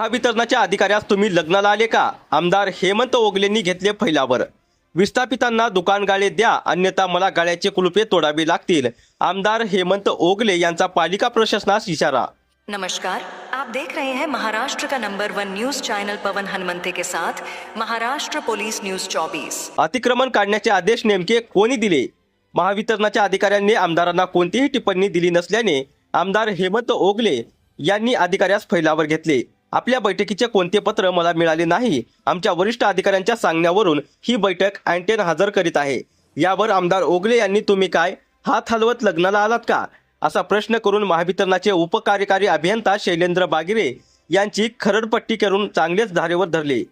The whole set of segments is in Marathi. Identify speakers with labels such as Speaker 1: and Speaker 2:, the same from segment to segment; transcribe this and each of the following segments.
Speaker 1: महावितरणाच्या अधिकाऱ्यास तुम्ही लग्नाला आले का? आमदार हेमंत ओगलेंनी घेतले फैलावर. विस्थापितांना दुकान गाळे द्या अन्यथा मला गाळ्याचे कुलुपे तोडावे लागतील. आमदार हेमंत ओगले यांचा पालिका प्रशासनास इशारा.
Speaker 2: नमस्कार. आप देख रहे हैं महाराष्ट्र का number one news channel Pawan Hanumante के साथ महाराष्ट्र पुलिस न्यूज 24
Speaker 1: अतिक्रमण काढण्याचे आदेश नेमके कोणी दिले? महावितरणाच्या अधिकाऱ्यांनी आमदारांना कोणतीही टिप्पणी दिली नसल्याने आमदार हेमंत ओगले यांनी अधिकाऱ्यास फैलावर घेतले. आपल्या बैठकीचे कोणते पत्र मला मिळाले नाही आमच्या वरिष्ठ अधिकाऱ्यांच्या सांगण्यावरून ही बैठक अँटेन हजर करीत आहे. यावर आमदार ओगले यांनी तुम्ही काय हात हलवत लग्नाला आलात का? असा प्रश्न करून महावितरणाचे उपकार्यकारी अभियंता शैलेंद्र बागिरे यांची खरडपट्टी करून चांगलेच धारेवर धरले.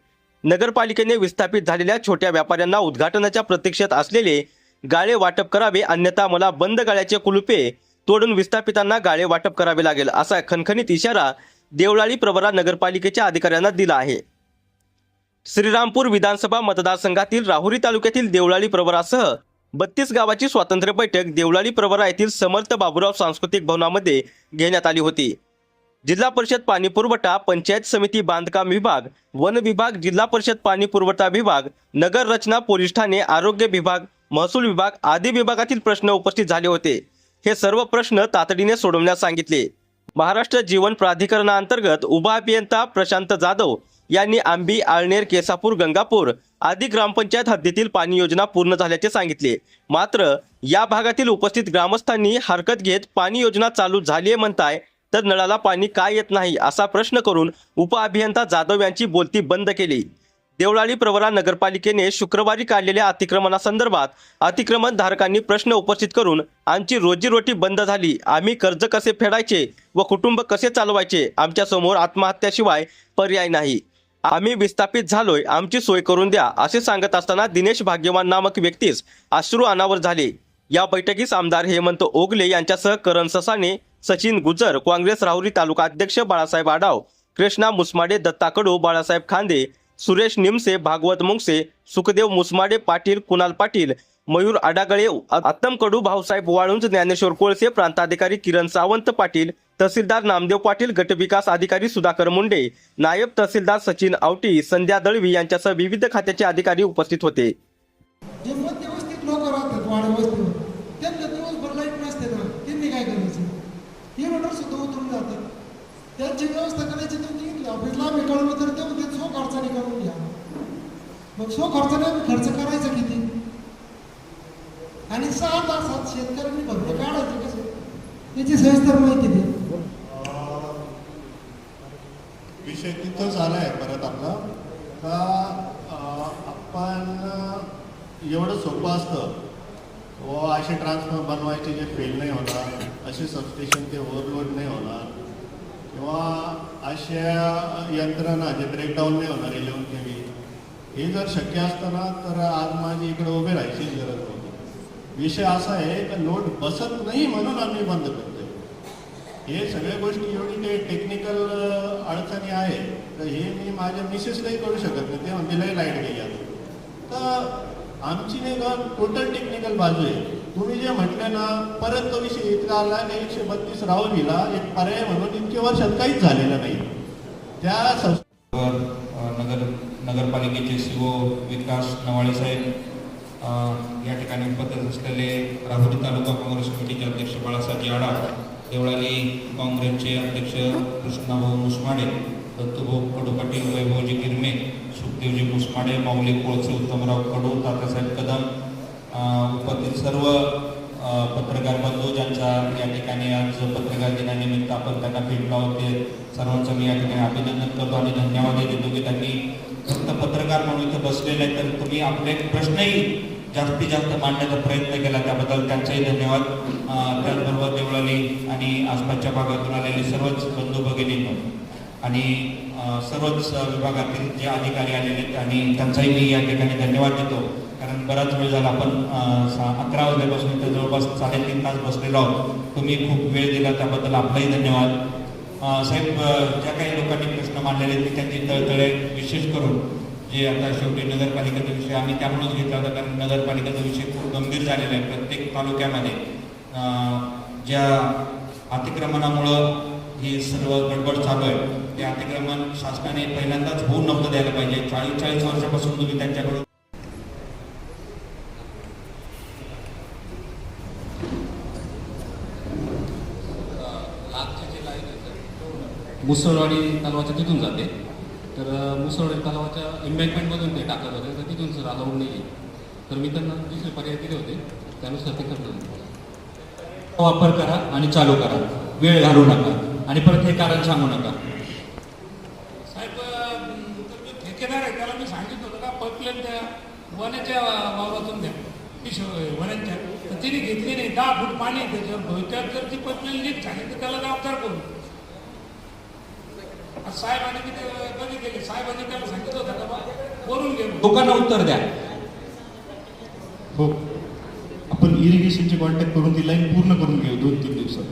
Speaker 1: नगरपालिकेने विस्थापित झालेल्या छोट्या व्यापाऱ्यांना उद्घाटनाच्या प्रतीक्षेत असलेले गाळे वाटप करावे अन्यथा मला बंद गाळ्याचे कुलुपे तोडून विस्थापितांना गाळे वाटप करावे लागेल असा खणखणीत इशारा देवळाली प्रवरा नगरपालिकेच्या अधिकाऱ्यांना दिला आहे. श्रीरामपूर विधानसभा मतदारसंघातील राहुरी तालुक्यातील देवळाली प्रवरासह बत्तीस गावाची स्वातंत्र्य बैठक देवळाली प्रवरा येथील समर्थ बाबुराव सांस्कृतिक भवनामध्ये घेण्यात आली होती. जिल्हा परिषद पाणी पुरवठा पंचायत समिती बांधकाम विभाग वन विभाग जिल्हा परिषद पाणी पुरवठा विभाग नगर रचना पोलीस ठाणे आरोग्य विभाग महसूल विभाग आदी विभागातील प्रश्न उपस्थित झाले होते. हे सर्व प्रश्न तातडीने सोडवण्यास सांगितले. महाराष्ट्र जीवन प्राधिकरणाअंतर्गत उभा अभियंता प्रशांत जाधव यांनी आंबी आळनेर केसापूर गंगापूर आदी ग्रामपंचायत हद्दीतील पाणी योजना पूर्ण झाल्याचे सांगितले. मात्र या भागातील उपस्थित ग्रामस्थांनी हरकत घेत पाणी योजना चालू झाली आहे म्हणताय तर नळाला पाणी का येत नाही असा प्रश्न करून उपअभियंता जाधव यांची बोलती बंद केली. देवळाली प्रवरा नगरपालिकेने शुक्रवारी काढलेल्या अतिक्रमणासंदर्भात अतिक्रमण धारकांनी प्रश्न उपस्थित करून आमची रोजीरोटी बंद झाली. आम्ही कर्ज कसे फेडायचे व कुटुंब कसे चालवायचे आमच्यासमोर आत्महत्याशिवाय पर्याय नाही. आम्ही विस्थापित झालोय आमची सोय करून द्या असे सांगत असताना दिनेश भाग्यवान नामक व्यक्तीस अश्रू अनावर झाले. या बैठकीस आमदार हेमंत ओगले यांच्यासह करण ससाने सचिन गुजर काँग्रेस राहुरी तालुका अध्यक्ष बाळासाहेब आडाव कृष्णा मुसमाडे दत्ता कडू बाळासाहेब खांदे सुरेश निमसे भागवत मुंगसे सुखदेव मुसमाडे पाटील कुणाल पाटील मयूर आडागळे आत्तम कडू भाऊसाहेब वाळुंज ज्ञानेश्वर कोळसे प्रांताधिकारी किरण सावंत पाटील तहसीलदार नामदेव पाटील गटविकास अधिकारी सुधाकर मुंडे नायब तहसीलदार सचिन आवटी संध्या दळवी यांच्यासह विविध खात्याचे अधिकारी उपस्थित होते.
Speaker 3: जे मध्यवस्थित लोक मग सो खर्च नाही खर्च करायचा किती? आणि सहा तासात शेतकऱ्यांनी भरते काढायचे कसे? त्याची सविस्तर माहिती दे.
Speaker 4: विषय तिथं झालाय आहे परत आपला. का आपण एवढं सोपं असतं? व असे ट्रान्सफॉर्म बनवायचे जे फेल नाही होणार असे सबस्टेशन ते ओव्हरलोड नाही होणार. किंवा अशा यंत्रणा जे ब्रेकडाऊन नाही होणार इलेवन के हे जर शक्य असतं ना तर आज माझी इकडे उभे राहायची गरज नव्हती विषय असा आहे की लोड बसत नाही म्हणून आम्ही बंद करतोय. हे सगळ्या गोष्टी एवढी काही टेक्निकल अडचणी आहे तर हे मी माझ्या मिसेसलाही करू शकत नाही. ते म्हणते लाइट गेली आता. तर आमची नाही का टोटल टेक्निकल बाजू आहे. तुम्ही जे म्हटलं ना परत तो विषय इतका आला आणि एकशे बत्तीस राहुरीला एक पर्याय म्हणून इतके वर्षात काहीच झालेलं नाही. त्या
Speaker 5: संस्थेवर नगर नगरपालिकेचे सी ओ विकास नवाळे साहेब या ठिकाणी उपस्थित असलेले राहुरी तालुका काँग्रेस कमिटीचे अध्यक्ष बाळासाहेब आडा देवळाली काँग्रेसचे अध्यक्ष कृष्णाभाऊ मुसमाडे दत्तभाऊ कडू पाटील वैभवजी गिरमे सुखदेवजी मुसमाडे माऊली कोळसे उत्तमराव कडू तात्यासाहेब कदम उपस्थित सर्व पत्रकार बंधू ज्यांचा या ठिकाणी आज पत्रकार दिनानिमित्त आपण त्यांना भेटलो होते सर्वांचं मी या ठिकाणी अभिनंदन करतो आणि धन्यवाद देतो की त्यांनी फक्त पत्रकार म्हणून इथं बसलेले आहेत तर तुम्ही आपले प्रश्नही जास्तीत जास्त मांडण्याचा प्रयत्न केला. त्याबद्दल त्यांचाही धन्यवाद. त्याचबरोबर देवळाली आणि आसपासच्या भागातून आलेले सर्वच बंधू भगिनी आणि सर्वच विभागातील जे अधिकारी आलेले आहेत आणि त्यांचाही मी या ठिकाणी धन्यवाद देतो. कारण बराच वेळ झाला आपण अकरा वाजल्यापासून इथं जवळपास साडेतीन तास बसलेलो आहोत. तुम्ही खूप वेळ दिला त्याबद्दल आपलाही धन्यवाद. साहेब ज्या काही लोकांनी प्रश्न मांडलेले आहेत, ते त्यांची तळतळे विशेष करून जे आता शेवटी नगरपालिकेचा विषय आम्ही त्यामुळेच घेतला होता कारण नगरपालिकेचा विषय खूप गंभीर झालेला आहे प्रत्येक तालुक्यामध्ये. ज्या अतिक्रमणामुळं ही सर्व गडबड चालू आहे ते अतिक्रमण शासनाने पहिल्यांदाच होऊन नव्हतं द्यायला पाहिजे. चाळीस चाळीस वर्षापासून तुम्ही त्यांच्याकडून
Speaker 6: मुसळवाडी तलावाच्या तिथून जाते. तर मुसळवाडी तलावाच्या एम्बॅकमेंटमधून ते टाकत होते. तर तिथून सर अलाउड नाही आहे. तर मी त्यांना दुसरे पर्याय दिले होते. त्यानुसार ते करतो वापर करा आणि चालू करा. वेळ घालवू नका आणि परत हे कारण सांगू नका.
Speaker 7: साहेब तर जो ठेकेदार आहे. त्याला मी सांगितलं होतं का पाईपलाईन त्या वनाच्या वावरातून द्या. किशोर वनांच्या तर तिने घेतली नाही. दहा फूट पाणी आहे त्याच्यावर. भविष्यात जर ती पाईपलाईन लीक झाली तर त्याला जबाबदार करू साहेबांनी किती कधी केले? साहेबांनी त्याला सांगितलं होतं का बा? करून घे.
Speaker 6: लोकांना उत्तर द्या.
Speaker 4: हो. आपण इरिगेशनचे कॉन्टॅक्ट करून ती लाईन पूर्ण करून घेऊ दोन तीन दिवसात.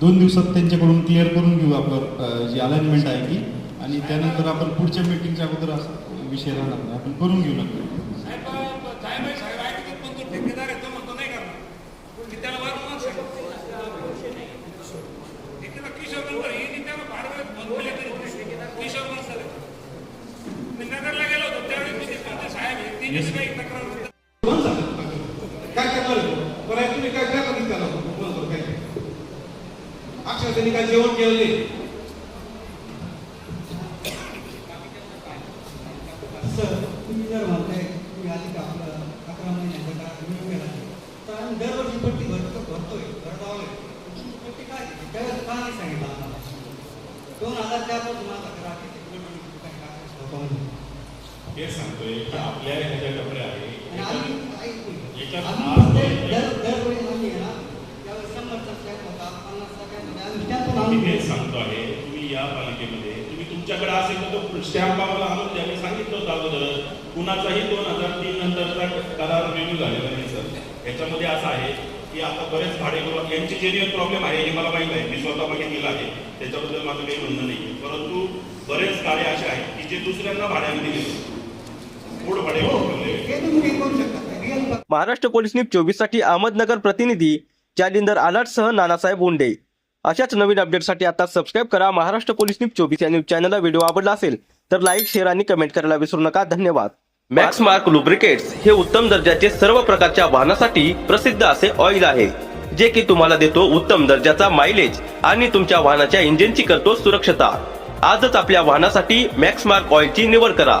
Speaker 4: दोन दिवसात त्यांच्याकडून क्लिअर करून घेऊ आपलं अं, जी अलाइनमेंट आहे ती. आणि त्यानंतर आपण पुढच्या मीटिंगच्या अगोदर असा विषय राहणार नाही. आपण करून घेऊ नक्की
Speaker 7: साहेब अं, साहेब आहे, साहेब ऐकतात पण तो ठेकेदार आहे तो म्हणतो नाही करणार की त्याला वारंवार सांगितलं ठेकेदार किशोर नंतर हे नी त्याला भाडं बनवले तरी किशोर नंतर मी नगरला गेलो होतो त्यावेळी मी ते म्हणते, साहेब काही तक्रार
Speaker 8: काय करणार आहे? बरं तुम्ही काय काय कधी त्याला काय अक्षर त्यांनी काय जेवण केलं
Speaker 9: सर तुम्ही जर म्हणताय तुम्ही आधी आपलं अकरा महिन्याचा तर आम्ही दरवर्षी पट्टी भरतो भरतोय भरतावय पट्टी काय त्यावेळेस का नाही सांगितलं आम्हाला दोन हजार चारपासून करा
Speaker 10: हे सांगतोय की आपल्या ह्याच्या कपडे आहे. मी तेच सांगतो आहे तुम्ही या पालिकेमध्ये तुम्ही तुमच्याकडे असेल तर तो स्टॅम्प आम्हाला आणून द्या. मी सांगितलं होतं अगोदर कुणाचाही दोन हजार तीन नंतरचा करार रिन्यू झालेला नाही सर याच्यामध्ये असं आहे की आता बरेच भाडेकरू यांची जेन्युअन प्रॉब्लेम आहे हे मला माहीत आहे. मी स्वतः बघितलेलं आहे. त्याच्याबद्दल माझं काही म्हणणं नाही परंतु बरेच कार्य असे आहेत की जे दुसऱ्यांना भाड्याने दिले
Speaker 1: महाराष्ट्र पोलीस न्यूज चोवीससाठी अहमदनगर प्रतिनिधी जालिंदर आलाटसह नानासाहेब उंडे. अशाच नवीन अपडेटसाठी आता सबस्क्राईब करा महाराष्ट्र पोलीस न्यूज चोवीस या न्यूज चॅनलला व्हिडिओ आवडला असेल तर लाईक शेअर आणि कमेंट करायला विसरू नका. धन्यवाद. मॅक्स मार्क लुब्रिकेट्स हे उत्तम दर्जाचे सर्व प्रकारच्या वाहनासाठी प्रसिद्ध असे ऑइल आहे जे की तुम्हाला देतो उत्तम दर्जाचा मायलेज आणि तुमच्या वाहनाच्या इंजिनची करतो सुरक्षता. आजच आपल्या वाहनासाठी मॅक्स मार्क ऑइलची निवड करा.